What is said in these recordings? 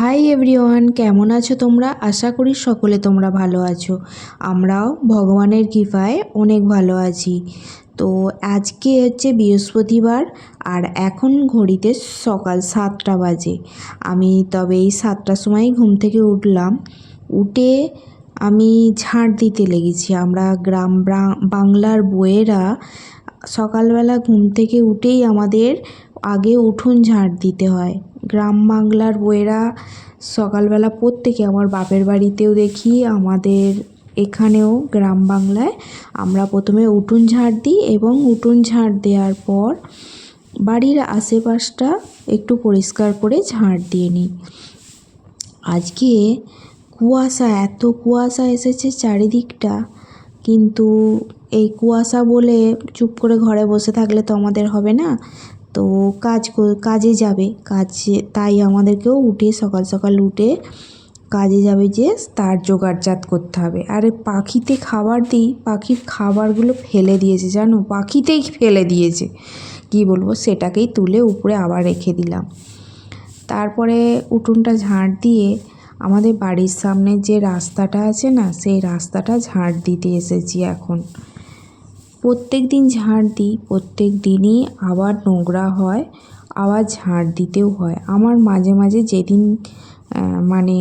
Hi everyone কেমন আছো তোমরা? আশা করি সকলে তোমরা ভালো আছো। আমরাও ভগবানের কৃপায় অনেক ভালো আছি। তো আজকে হচ্ছে বৃহস্পতিবার আর এখন ঘড়িতে সকাল সাতটা বাজে। আমি তবে এই সাতটার সময় ঘুম থেকে উঠলাম। উঠে আমি ঝাঁট দিতে লেগেছি। আমরা গ্রাম বাংলার বইয়েরা সকালবেলা ঘুম থেকে উঠেই আমাদের আগে উঠোন ঝাঁট দিতে হয়। গ্রাম বাংলার বইয়েরা সকালবেলা প্রত্যেকে আমার বাপের বাড়িতেও দেখি, আমাদের এখানেও গ্রাম বাংলায়। আমরা প্রথমে উঠোন ঝাঁট দিই এবং উঠোন ঝাঁট দেওয়ার পর বাড়ির আশেপাশটা একটু পরিষ্কার করে ঝাঁট দিয়ে নিই। আজকে কুয়াশা, এত কুয়াশা এসেছে চারিদিকটা, কিন্তু এই কুয়াশা বলে চুপ করে ঘরে বসে থাকলে তো আমাদের হবে না। তো কাজ কাজে যাবে। কাজে, তাই আমাদেরকেও উঠে সকাল সকাল উঠে কাজে যাবে যে তার জোগাড়জাত করতে হবে। আরে পাখিতে খাবার দিই, পাখির খাবারগুলো ফেলে দিয়েছে, জানো? পাখিতেই ফেলে দিয়েছে। কি বলব? সেটাকেই তুলে উপরে আবার রেখে দিলাম। তারপরে উঠোনটা ঝাঁট দিয়ে আমাদের বাড়ির সামনে যে রাস্তাটা আছে না, সেই রাস্তাটা ঝাঁট দিতে এসেছি এখন। প্রত্যেক দিন ঝাঁট দিই, প্রত্যেক দিনই আবার নোংরা হয়, আবার ঝাঁট দিতেও হয়। আমার মাঝে মাঝে যেদিন মানে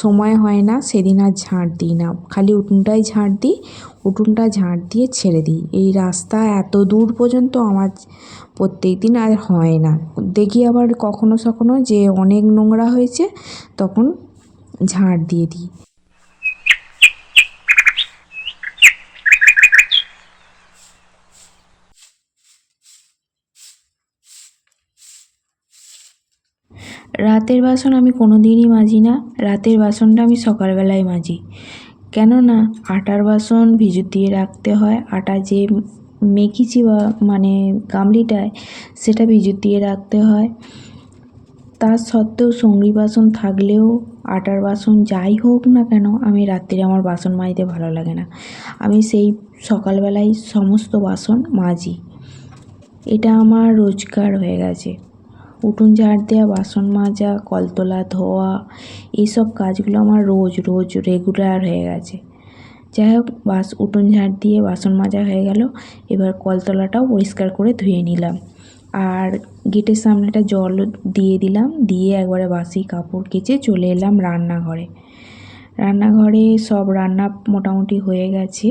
সময় হয় না, সেদিন আর ঝাঁট দিই না। খালি উঠোনটাই ঝাঁট দিই, উঠোনটা ঝাঁট দিয়ে ছেড়ে দিই। এই রাস্তা এত দূর পর্যন্ত আমার প্রত্যেক দিন আর হয় না। দেখি আবার কখনো সখনো যে অনেক নোংরা হয়েছে, তখন ঝাঁট দিয়ে দিই। রাতের বাসন আমি কোনো দিনই মাজি না, রাতের বাসনটা আমি সকালবেলায় মাজি। কেননা, আটার বাসন ভিজু দিয়ে রাখতে হয়, আটা যে মেখেছি বা মানে গামলিটায়, সেটা ভিজু দিয়ে রাখতে হয়। তা সত্ত্বেও সঙ্গী বাসন থাকলেও আটার বাসন যাই হোক না কেন, আমি রাত্রে আমার বাসন মাজতে ভালো লাগে না। আমি সেই সকালবেলায় সমস্ত বাসন মাজি। এটা আমার রোজগার হয়ে গেছে। উঠোন ঝাড় দেওয়া বাসন মাজা, কলতলা ধোয়া, এইসব কাজগুলো আমার রোজ রোজ রেগুলার হয়ে গেছে। যাই হোক বাস উঠোন ঝাড় দিয়ে বাসন মাজা হয়ে গেল, এবার কলতলাটাও পরিষ্কার করে ধুয়ে নিলাম। আর গেটের সামনেটা জল দিয়ে দিলাম, দিয়ে একবারে বাসি কাপড় কেচে চলে এলাম রান্নাঘরে। রান্নাঘরে সব রান্না মোটামুটি হয়ে গেছে।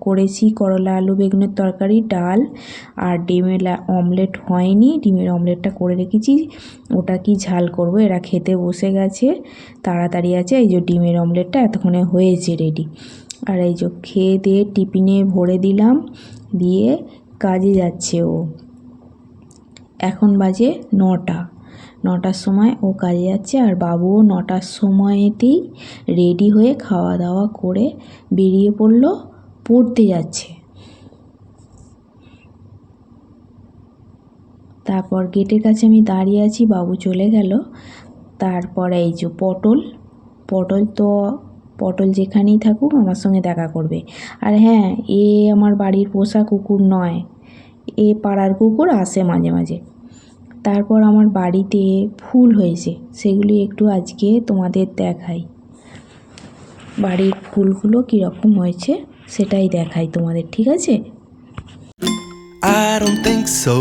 করেছি করলা আলু, বেগুনের তরকারি, ডাল আর ডিমের অমলেট হয়নি। ডিমের অমলেটটা করে রেখেছি। ওটা কি ঝাল করব? এরা খেতে বসে গেছে, তাড়াতাড়ি আছে। এই যে ডিমের অমলেটটা এতক্ষণে হয়েছে রেডি আর এই যে খেয়ে দিয়ে টিফিনে ভরে দিলাম, দিয়ে কাজে যাচ্ছে ও। এখন বাজে নটা। নটার সময় ও কাজে যাচ্ছে আর বাবুও নটার সময়তেই রেডি হয়ে খাওয়া দাওয়া করে বেরিয়ে পড়ল। পড়তে যাচ্ছে। তারপর গেটের কাছে আমি দাঁড়িয়ে আছি, বাবু চলে গেল। তারপরে এই যে পটল পটল তো, পটল যেখানেই থাকুক আমার সঙ্গে দেখা করবে। আর হ্যাঁ এ আমার বাড়ির পোষা কুকুর নয়, এ পাড়ার কুকুর আসে মাঝে মাঝে। তারপর আমার বাড়িতে ফুল হয়েছে, সেগুলি একটু আজকে তোমাদের দেখাই। বাড়ির ফুলগুলো কীরকম হয়েছে? সেটাই দেখাই তোমাদের ঠিক আছে I don't think so.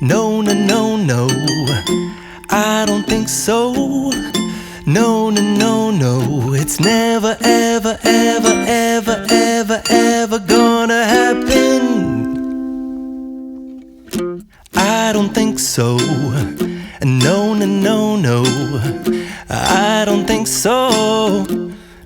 No, no, no, no. I don't think so. No, no, no, no. It's never, ever, ever, ever, ever, ever gonna happen. I don't think so. No, no, no, no. I don't think so.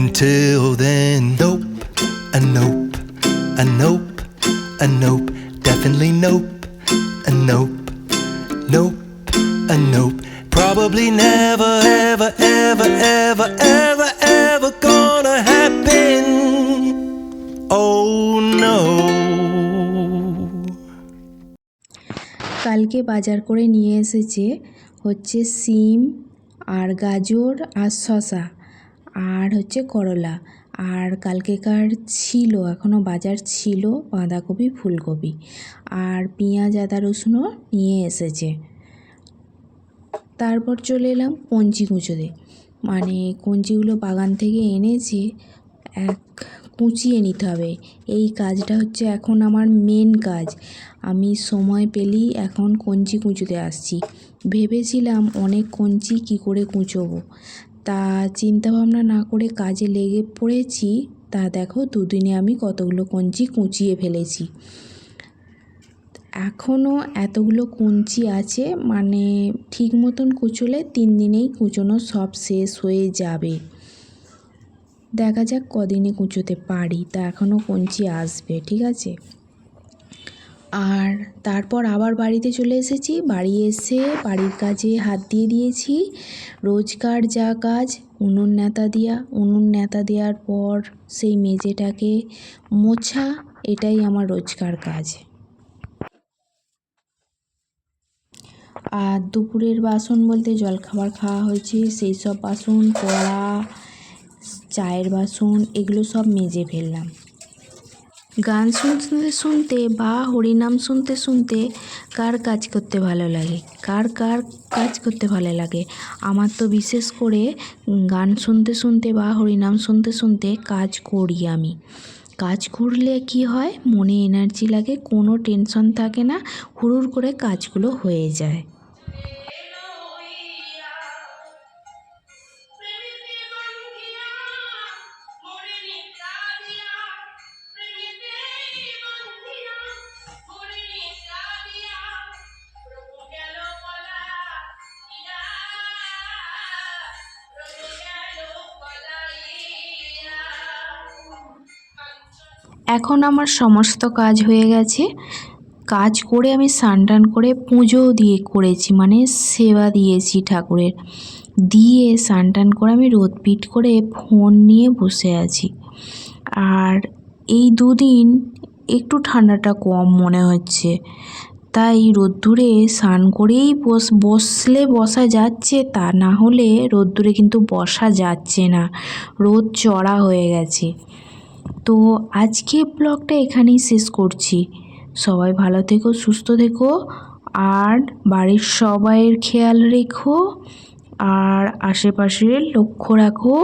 Until then, nope, a nope, a nope, a nope, definitely nope, a nope, nope, a nope. Probably never, ever, ever, ever, ever, ever gonna happen. Oh no. কালকে বাজার করে নিয়ে এসেছে হচ্ছে সিম আর গাজর আর শসা আর হচ্ছে করলা। আর কালকেকার ছিল এখনও বাজার ছিল বাঁধাকপি, ফুলকপি। আর পেঁয়াজ, আদা, রসুনও নিয়ে এসেছে। তারপর চলে এলাম কঞ্চি কুঁচোতে। মানে কঞ্চিগুলো বাগান থেকে এনেছি, এক কুচিয়ে নিতে হবে। এই কাজটা হচ্ছে এখন আমার মেন কাজ। আমি সময় পেলেই এখন কঞ্চি কুঁচোতে আসছি। ভেবেছিলাম অনেক কঞ্চি কী করে কুঁচোবো। তা চিন্তা ভাবনা না করে কাজে লেগে পড়েছি, তা দেখো দুদিনে আমি কতগুলো কঞ্চি কুঁচিয়ে ফেলেছি। এখনও এতগুলো কুঞ্চি আছে মানে ঠিক মতন কুচোলে তিন দিনেই কুচোনো সব শেষ হয়ে যাবে। দেখা যাক কদিনে কুচোতে পারি, তা এখনও কঞ্চি আসবে, ঠিক আছে? আর তারপর আবার বাড়িতে চলে এসেছি। বাড়ি এসে বাড়ির কাজে হাত দিয়ে দিয়েছি। রোজকার যা কাজ, উনুন নেতা দেওয়া উনুন নেতা দেওয়ার পর সেই মেঝেটাকে মোছা, এটাই আমার রোজকার কাজ। আর দুপুরের বাসন বলতে জলখাবার খাওয়া হয়েছে। সেই সব বাসন, কড়া, চায়ের বাসন, এগুলো সব মেজে ফেললাম। গান শুনতে শুনতে বা হরিনাম শুনতে শুনতে কার কাজ করতে ভালো লাগে? কার কার কাজ করতে ভালো লাগে? আমার তো বিশেষ করে গান শুনতে শুনতে বা হরিনাম শুনতে শুনতে কাজ করি আমি। কাজ করলে কি হয়? মনে এনার্জি লাগে, কোনো টেনশন থাকে না হুড়ুর করে কাজগুলো হয়ে যায়। এখন আমার সমস্ত কাজ হয়ে গেছে। কাজ করে আমি স্নান করে পুজোও দিয়ে করেছি মানে সেবা দিয়েছি ঠাকুরের। দিয়ে স্নান করে আমি রোদ পিট করে ফোন নিয়ে বসে আছি। আর এই দুদিন একটু ঠান্ডাটা কম মনে হচ্ছে। তাই রোদ্দুরে স্নান করেই বস, বসলে বসা যাচ্ছে, তা না হলে রোদ্দুরে কিন্তু বসা যাচ্ছে না। রোদ চড়া হয়ে গেছে। তো আজকে ব্লগটা এখানেই শেষ করছি। সবাই ভালো থেকো, সুস্থ থেকো, আর বাড়ির সবাইয়ের খেয়াল রেখো, আর আশেপাশে লক্ষ্য রাখো,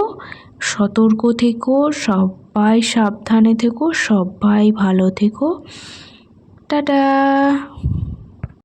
সতর্ক থেকো, সবাই সাবধানে থেকো, সবাই ভালো থেকো। টাটা!